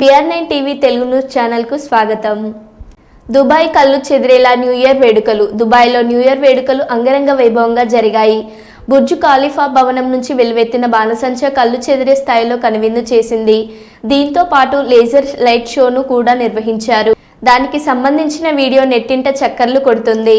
P R nine TV Telugu news స్వాగతం. Dubai కళ్ళు చెదిరేలా న్యూ ఇయర్ వేడుకలు. దుబాయ్లో న్యూ ఇయర్ వేడుకలు అంగరంగ వైభవంగా జరిగాయి. బుర్జు ఖాలిఫా భవనం నుంచి వెలువెత్తిన బాణసంచ కళ్ళు చెదిరే స్థాయిలో కనువిందు చేసింది. దీంతో పాటు లేజర్ లైట్ షోను కూడా నిర్వహించారు. దానికి సంబంధించిన వీడియో నెట్టింట చక్కర్లు కొడుతుంది.